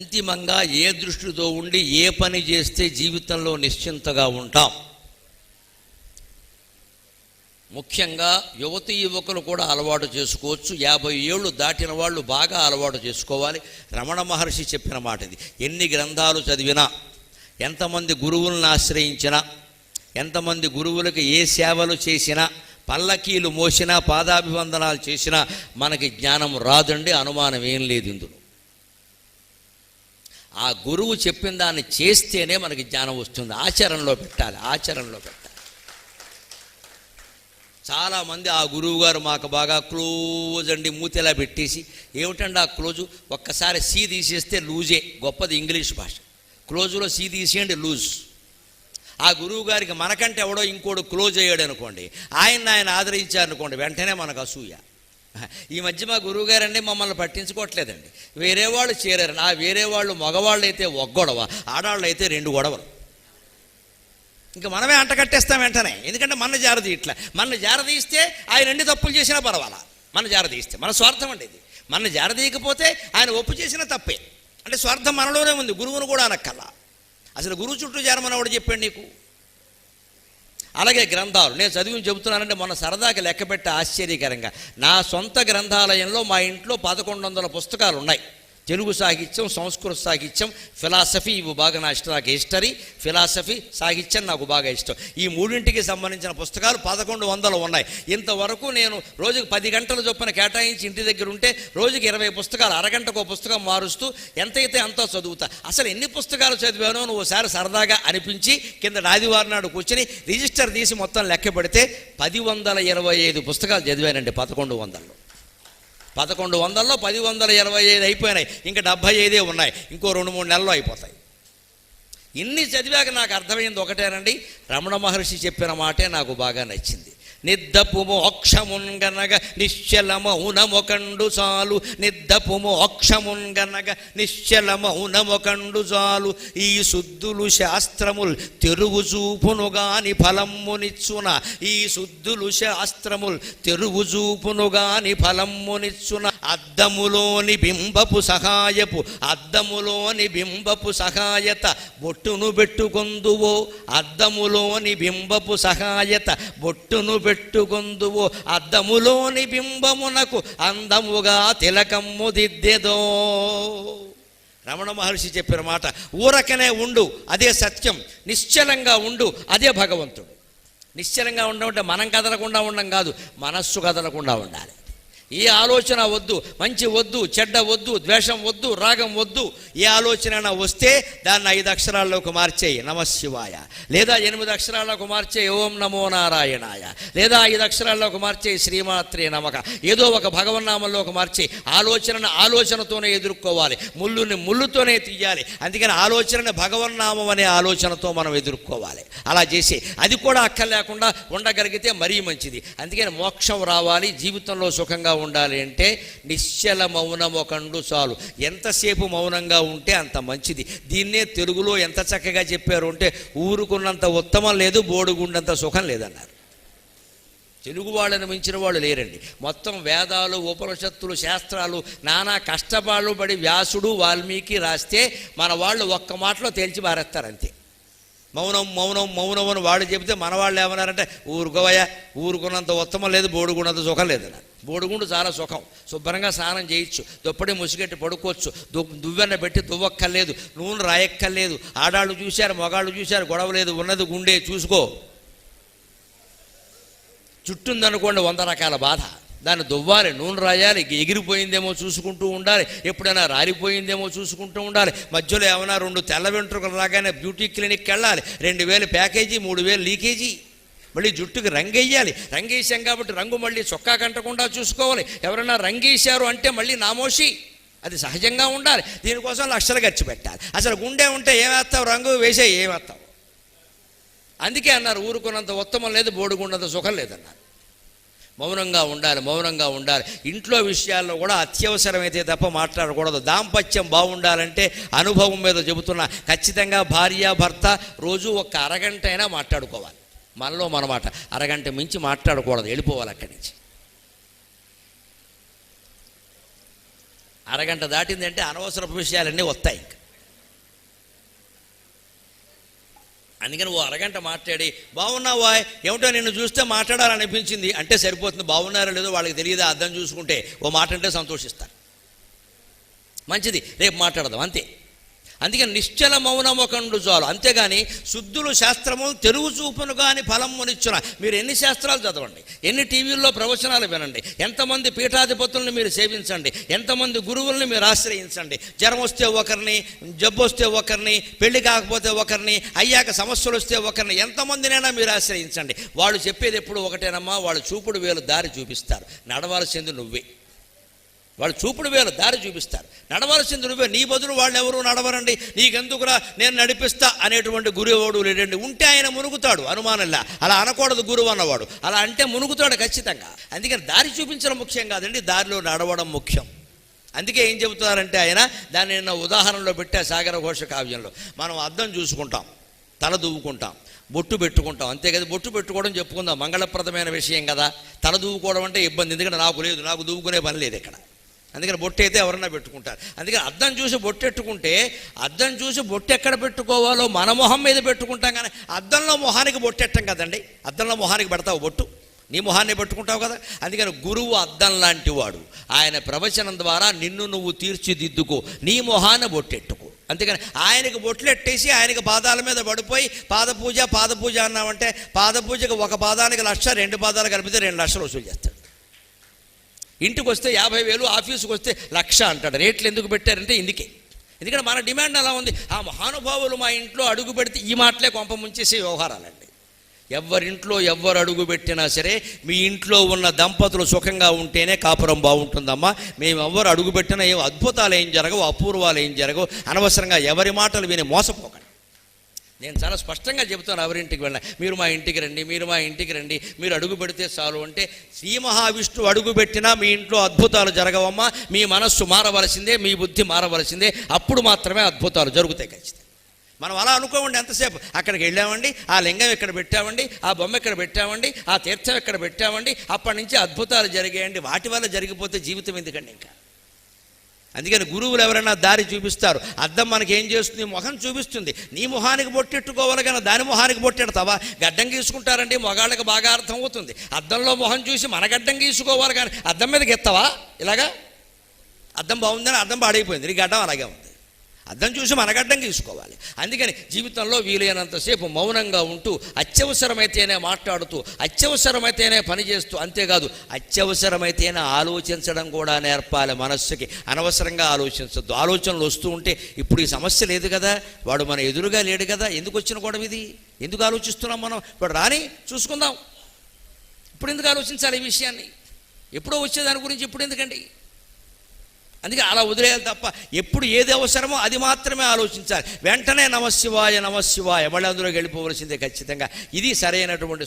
అంతిమంగా ఏ దృష్టితో ఉండి ఏ పని చేస్తే జీవితంలో నిశ్చింతగా ఉంటాం? ముఖ్యంగా యువతి యువకులు కూడా అలవాటు చేసుకోవచ్చు. యాభై ఏళ్ళు దాటిన వాళ్ళు బాగా అలవాటు చేసుకోవాలి. రమణ మహర్షి చెప్పిన మాట ఇది ఎన్ని గ్రంథాలు చదివినా ఎంతమంది గురువులను ఆశ్రయించినా ఎంతమంది గురువులకు ఏ సేవలు చేసినా పల్లకీలు మోసినా పాదాభివందనాలు చేసినా మనకి జ్ఞానం రాదండి అనుమానం ఏం లేదు ఇందులో. ఆ గురువు చెప్పిన దాన్ని చేస్తేనే మనకి జ్ఞానం వస్తుంది. ఆచరణలో పెట్టాలి ఆచరణలో పెట్టాలి. చాలామంది ఆ గురువు గారు మాకు బాగా క్లోజ్ అండి మూతెలా పెట్టేసి. ఏమిటండి ఆ క్లోజు? ఒక్కసారి సీ తీసేస్తే లూజే గొప్పది ఇంగ్లీష్ భాష. క్లోజులో సీ తీసేయండి లూజ్. ఆ గురువు గారికి మనకంటే ఎవడో ఇంకోడు క్లోజ్ అయ్యాడు అనుకోండి ఆయన ఆయన ఆదరించారు అనుకోండి వెంటనే మనకు అసూయ. ఈ మధ్య మా గురువు గారండి మమ్మల్ని పట్టించుకోవట్లేదండి. వేరే వాళ్ళు చేరారు. ఆ వేరే వాళ్ళు మగవాళ్ళు అయితే ఒక గొడవ ఆడవాళ్ళు అయితే రెండు గొడవలు. ఇంకా మనమే అంటకట్టేస్తాం వెంటనే. ఎందుకంటే మన జారది ఇట్లా మన జారదీస్తే ఆయన ఎన్ని తప్పులు చేసినా పర్వాలా. మన జారదీస్తే. మన స్వార్థం అండి ఇది. మన జారదీయకపోతే ఆయన ఒప్పు చేసిన తప్పే. అంటే స్వార్థం మనలోనే ఉంది. గురువును కూడా అనక్కల్లా అసలు గురువు చుట్టూ చేరమన్నవాడు చెప్పాడు నీకు? అలాగే గ్రంథాలు. నేను చదివి చెబుతున్నానంటే మొన్న సరదాకి లెక్కపెట్టే ఆశ్చర్యకరంగా. నా సొంత గ్రంథాలయంలో మా ఇంట్లో పదకొండు వందల పుస్తకాలు ఉన్నాయి తెలుగు సాహిత్యం సంస్కృత సాహిత్యం ఫిలాసఫీ ఇవి బాగా నా ఇష్టం నాకు హిస్టరీ ఫిలాసఫీ సాహిత్యం నాకు బాగా ఇష్టం. ఈ మూడింటికి సంబంధించిన పుస్తకాలు పదకొండు వందలు ఉన్నాయి. ఇంతవరకు నేను రోజుకు పది గంటల చొప్పున కేటాయించి ఇంటి దగ్గర ఉంటే రోజుకి ఇరవై పుస్తకాలు అరగంటకు ఒక పుస్తకం మారుస్తూ ఎంతైతే అంత చదువుతా. అసలు ఎన్ని పుస్తకాలు చదివానో నువ్వు ఒకసారి సరదాగా అనిపించి కింద ఆదివారం నాడు కూర్చొని రిజిస్టర్ తీసి మొత్తం లెక్క పెడితే పది వందల ఇరవై ఐదు పుస్తకాలు చదివానండి పదకొండు వందల్లో పదకొండు వందల్లో పది వందల ఇరవై ఐదు అయిపోయినాయి. ఇంకా డెబ్భై ఐదే ఉన్నాయి. ఇంకో రెండు మూడు నెలలు అయిపోతాయి. ఇన్ని చదివాక నాకు అర్థమైంది ఒకటేనండి. రమణ మహర్షి చెప్పిన మాటే నాకు బాగా నచ్చింది. నిద్దపు మోక్షమున్గనగ నిశ్చలమౌనమొకండు చాలు. నిద్దపు మోక్షమున్గనగ నిశ్చలమౌనమొకండు చాలు. ఈ శుద్ధులు శాస్త్రముల్ తెరువు చూపునుగాని ఫలమ్మునిచ్చున ఈ శుద్ధులు శాస్త్రముల్ తెరువు చూపునుగాని ఫలమ్మునిచ్చున అద్దములోని బింబపు సహాయపు అద్దములోని బింబపు సహాయత బొట్టును పెట్టుకొందువో. అద్దములోని బింబపు సహాయత బొట్టును పెట్టు పెట్టుకొందువో. అద్దములోని బింబమునకు అందముగా తిలకమ్ము దిద్దెదో. రమణ మహర్షి చెప్పిన మాట ఊరకనే ఉండు అదే సత్యం. నిశ్చలంగా ఉండు అదే భగవంతుడు. నిశ్చలంగా ఉండమంటే మనం కదలకుండా ఉండం కాదు మనస్సు కదలకుండా ఉండాలి. ఏ ఆలోచన వద్దు మంచి వద్దు చెడ్డ వద్దు ద్వేషం వద్దు రాగం వద్దు. ఏ ఆలోచన వస్తే దాన్ని ఐదు అక్షరాల్లోకి మార్చేయి. నమశివాయ లేదా ఎనిమిది అక్షరాల్లోకి మార్చే ఓం నమో నారాయణాయ. లేదా ఐదు అక్షరాల్లోకి మార్చే శ్రీమాత్రే నమక ఏదో ఒక భగవన్నామంలోకి మార్చే ఆలోచనను ఆలోచనతోనే ఎదుర్కోవాలి. ముళ్ళుని ముళ్ళుతోనే తీయాలి. అందుకని ఆలోచనని భగవన్నామం అనే ఆలోచనతో మనం ఎదుర్కోవాలి. అలా చేసి అది కూడా అక్కర్లేకుండా ఉండగలిగితే మరీ మంచిది. అందుకని మోక్షం రావాలి. జీవితంలో సుఖంగా ఉండాలి అంటే నిశ్చల మౌనం ఒకండు చాలు. ఎంతసేపు మౌనంగా ఉంటే అంత మంచిది. దీన్నే తెలుగులో ఎంత చక్కగా చెప్పారు అంటే ఊరుకున్నంత ఉత్తమం లేదు బోడుగుండంత సుఖం లేదన్నారు. తెలుగు వాళ్ళని మించిన వాళ్ళు లేరండి. మొత్తం వేదాలు ఉపనిషత్తులు శాస్త్రాలు నానా కష్టపాలు పడి వ్యాసుడు వాల్మీకి రాస్తే మన వాళ్ళు ఒక్క మాటలో తేల్చి పారేస్తారు అంతే మౌనం మౌనం మౌనం అని వాళ్ళు చెబితే మన వాళ్ళు ఏమన్నారంటే ఊరుకోవయ్యా ఊరుకున్నంత ఉత్తమం లేదు బోడుకున్నంత సుఖం లేదన్నారు. బోడుగుండు చాలా సుఖం. శుభ్రంగా స్నానం చేయొచ్చు దుప్పటి ముసిగట్టి పడుకోవచ్చు. దు దువ్వెన్న పెట్టి దువ్వక్కర్లేదు. నూనె రాయక్కర్లేదు. ఆడాళ్ళు చూశారు మగాళ్ళు చూశారు గొడవ లేదు. ఉన్నది గుండె చూసుకో. చుట్టుందనుకోండి వంద రకాల బాధ. దాన్ని దువ్వాలి నూనె రాయాలి ఎగిరిపోయిందేమో చూసుకుంటూ ఉండాలి. ఎప్పుడైనా రాలిపోయిందేమో చూసుకుంటూ ఉండాలి. మధ్యలో ఏమైనా రెండు తెల్ల వెంట్రుకలు రాగానే బ్యూటీ క్లినిక్కి వెళ్ళాలి. రెండు వేలు ప్యాకేజీ మూడు వేలు లీకేజీ. మళ్ళీ జుట్టుకి రంగేయాలి. రంగేసాం కాబట్టి రంగు మళ్ళీ చొక్కా కంటకుండా చూసుకోవాలి. ఎవరైనా రంగేశారు అంటే మళ్ళీ నామోషి. అది సహజంగా ఉండాలి. దీనికోసం లక్షలు ఖర్చు పెట్టాలి. అసలు గుండె ఉంటే ఏమేస్తావు రంగు వేసే ఏమేస్తావు అందుకే అన్నారు ఊరుకున్నంత ఉత్తమం లేదు బోడుకున్నంత సుఖం లేదన్నారు. మౌనంగా ఉండాలి మౌనంగా ఉండాలి. ఇంట్లో విషయాల్లో కూడా అత్యవసరమైతే తప్ప మాట్లాడకూడదు. దాంపత్యం బాగుండాలంటే అనుభవం మీద చెబుతున్నా. ఖచ్చితంగా భార్య భర్త రోజు ఒక్క అరగంట అయినా మాట్లాడుకోవాలి. మనలో మనమాట. అరగంట మించి మాట్లాడకూడదు వెళ్ళిపోవాలి అక్కడి నుంచి. అరగంట దాటిందంటే అనవసరపు విషయాలన్నీ వస్తాయి ఇంకా. అందుకని ఓ అరగంట మాట్లాడి బాగున్నావా? ఏమిటో నిన్ను చూస్తే మాట్లాడాలనిపించింది. అంటే సరిపోతుంది బాగున్నారో లేదో వాళ్ళకి తెలియదా? అర్థం చూసుకుంటే. ఓ మాట అంటే సంతోషిస్తారు. మంచిది రేపు మాట్లాడదాం అంతే. అందుకని నిశ్చల మౌనమొకండు చాలు. అంతేగాని శుద్ధులు శాస్త్రము తెలుగు చూపును కానీ ఫలమునిచ్చున మీరు ఎన్ని శాస్త్రాలు చదవండి? ఎన్ని టీవీల్లో ప్రవచనాలు వినండి? ఎంతమంది పీఠాధిపతుల్ని మీరు సేవించండి? ఎంతమంది గురువుల్ని మీరు ఆశ్రయించండి? జ్వరం వస్తే ఒకరిని జబ్బు వస్తే ఒకరిని పెళ్ళి కాకపోతే ఒకరిని అయ్యాక సమస్యలు వస్తే ఒకరిని ఎంతమందినైనా మీరు ఆశ్రయించండి. వాళ్ళు చెప్పేది ఎప్పుడు ఒకటేనమ్మా? వాళ్ళు చూపుడు వేలు దారి చూపిస్తారు. నడవాల్సింది నువ్వే. వాళ్ళు చూపుడు వేలు దారి చూపిస్తారు. నడవలసింది నువ్వే నీ బదులు వాళ్ళు ఎవరు నడవరండి. నీకెందుకురా నేను నడిపిస్తా అనేటువంటి గురువుడు లేడండి. ఉంటే ఆయన మునుగుతాడు అనుమానంలా. అలా అనకూడదు గురువు అన్నవాడు. అలా అంటే మునుగుతాడు ఖచ్చితంగా. అందుకని దారి చూపించడం ముఖ్యం కాదండి దారిలో నడవడం ముఖ్యం. అందుకే ఏం చెబుతున్నారంటే ఆయన దాన్ని నిన్న ఉదాహరణలో పెట్టే సాగర ఘోష కావ్యంలో. మనం అద్దం చూసుకుంటాం తల దువ్వుకుంటాం బొట్టు పెట్టుకుంటాం. అంతే కదా బొట్టు పెట్టుకోవడం చెప్పుకుందాం. మంగళప్రదమైన విషయం కదా. తల దువ్వుకోవడం అంటే ఇబ్బంది. ఎందుకంటే నాకు లేదు నాకు దువ్వుకునే పని లేదు ఇక్కడ. అందుకని బొట్టు అయితే ఎవరన్నా పెట్టుకుంటారు. అందుకని అద్దం చూసి బొట్టెట్టుకుంటే అద్దం చూసి బొట్టు ఎక్కడ పెట్టుకోవాలో మన మొహం మీద పెట్టుకుంటాం కానీ అద్దంలో మొహానికి బొట్టెట్టం కదండి. అద్దంలో మొహానికి పెడతావు బొట్టు. నీ మొహాన్ని పెట్టుకుంటావు కదా. అందుకని గురువు అద్దం లాంటి వాడు. ఆయన ప్రవచనం ద్వారా నిన్ను నువ్వు తీర్చిదిద్దుకో. నీ మొహాన్ని బొట్టెట్టుకో అందుకని ఆయనకి బొట్లెట్టేసి ఆయనకి పాదాల మీద పడిపోయి పాద పూజ పాద పూజ అన్నామంటే పాద పూజకు ఒక పాదానికి లక్ష రెండు పాదాలు కలిపితే రెండు లక్షలు వసూలు చేస్తాడు. ఇంటికి వస్తే యాభై వేలు ఆఫీసుకి వస్తే లక్ష అంటాడు. రేట్లు ఎందుకు పెట్టారంటే ఇందుకే. ఎందుకంటే మన డిమాండ్ అలా ఉంది. ఆ మహానుభావులు మా ఇంట్లో అడుగు పెడితే ఈ మాటలే కొంప ముంచేసే వ్యవహారాలండి. ఎవరింట్లో ఎవరు అడుగు పెట్టినా సరే మీ ఇంట్లో ఉన్న దంపతులు సుఖంగా ఉంటేనే కాపురం బాగుంటుందమ్మా. మేము ఎవరు అడుగు పెట్టినా ఏం అద్భుతాలు ఏం జరగవు అపూర్వాలు ఏం జరగవు. అనవసరంగా ఎవరి మాటలు విని మోసపోకండి. నేను చాలా స్పష్టంగా చెబుతాను ఎవరింటికి వెళ్ళిన. మీరు మా ఇంటికి రండి మీరు మా ఇంటికి రండి మీరు అడుగు పెడితే చాలు అంటే శ్రీ మహావిష్ణువు అడుగు పెట్టినా మీ ఇంట్లో అద్భుతాలు జరగవమ్మా. మీ మనస్సు మారవలసిందే మీ బుద్ధి మారవలసిందే. అప్పుడు మాత్రమే అద్భుతాలు జరుగుతాయి ఖచ్చితంగా. మనం అలా అనుకోమండి ఎంతసేపు. అక్కడికి వెళ్ళామండి ఆ లింగం ఇక్కడ పెట్టామండి ఆ బొమ్మ ఇక్కడ పెట్టామండి ఆ తీర్థం ఇక్కడ పెట్టామండి అప్పటి నుంచి అద్భుతాలు జరిగాయండి. వాటి వల్ల జరిగిపోతే జీవితం ఎందుకండి ఇంకా? అందుకని గురువులు ఎవరైనా దారి చూపిస్తారు. అద్దం మనకి ఏం చేస్తుంది మొహం చూపిస్తుంది. నీ మొహానికి బొట్టెట్టుకోవాలి కానీ దాని మొహానికి బొట్టెడతావా? గడ్డం గీసుకుంటారండి మొగాళ్ళకి బాగా అర్థం అవుతుంది. అద్దంలో మొహం చూసి మన గడ్డం గీసుకోవాలి కానీ అద్దం మీద గెత్తవా ఇలాగా? అద్దం బాగుందని అద్దం పాడైపోయింది. నీ గడ్డం అలాగే ఉంది. అర్థం చూసి మనగడ్డం తీసుకోవాలి అందుకని జీవితంలో వీలైనంతసేపు మౌనంగా ఉంటూ అత్యవసరమైతేనే మాట్లాడుతూ అత్యవసరమైతేనే పని చేస్తూ అంతేకాదు అత్యవసరమైతేనే ఆలోచించడం కూడా నేర్పాలి మనస్సుకి. అనవసరంగా ఆలోచించద్దు. ఆలోచనలు వస్తూ ఉంటే ఇప్పుడు ఈ సమస్య లేదు కదా వాడు మన ఎదురుగా లేడు కదా ఎందుకు వచ్చిన గొడవ ఇది? ఎందుకు ఆలోచిస్తున్నాం మనం? ఇప్పుడు రాని చూసుకుందాం. ఇప్పుడు ఎందుకు ఆలోచించాలి ఈ విషయాన్ని? ఎప్పుడో వచ్చే దాని గురించి ఇప్పుడు ఎందుకండి? అందుకే అలా వదిలేయాలి తప్ప ఎప్పుడు ఏది అవసరమో అది మాత్రమే ఆలోచించాలి. వెంటనే నమశివాయ నమశివాయ. మళ్ళీ అందులోకి వెళ్ళిపోవలసిందే ఖచ్చితంగా. ఇది సరైనటువంటి